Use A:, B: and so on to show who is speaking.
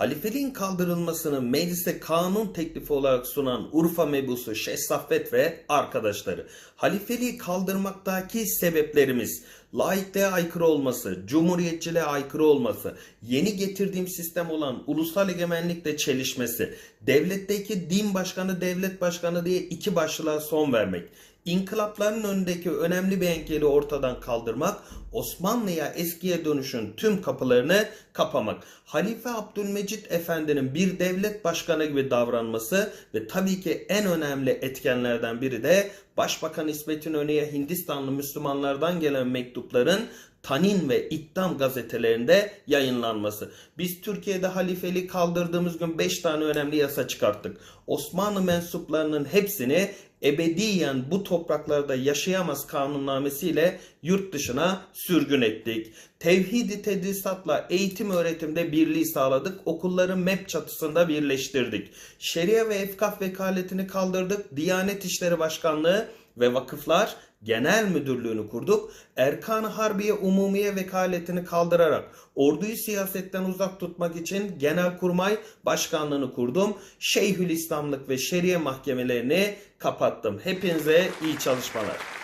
A: halifeliğin kaldırılmasını meclise kanun teklifi olarak sunan Urfa mebusu Şeyh Saffet ve arkadaşları. Halifeliği kaldırmaktaki sebeplerimiz laikliğe aykırı olması, cumhuriyetçiliğe aykırı olması, yeni getirdiğim sistem olan ulusal egemenlikle çelişmesi, devletteki din başkanı devlet başkanı diye iki başlığa son vermek, İnkılapların önündeki önemli bir engeli ortadan kaldırmak, Osmanlı'ya eskiye dönüşün tüm kapılarını kapamak. Halife Abdülmecit Efendi'nin bir devlet başkanı gibi davranması ve tabii ki en önemli etkenlerden biri de Başbakan İsmet İnönü'ye Hindistanlı Müslümanlardan gelen mektupların Tanin ve İttam gazetelerinde yayınlanması. Biz Türkiye'de halifeliği kaldırdığımız gün 5 tane önemli yasa çıkarttık. Osmanlı mensuplarının hepsini ebediyen bu topraklarda yaşayamaz kanunnamesiyle yurt dışına sürgün ettik. Tevhidi tedrisatla eğitim öğretimde birliği sağladık. Okulları MEP çatısında birleştirdik. Şeria ve efkaf vekaletini kaldırdık. Diyanet İşleri Başkanlığı ve vakıflar genel müdürlüğünü kurduk. Erkan-ı Harbiye Umumiye vekaletini kaldırarak orduyu siyasetten uzak tutmak için Genelkurmay Başkanlığını kurdum. Şeyhülislamlık ve şeriye mahkemelerini kapattım. Hepinize iyi çalışmalar.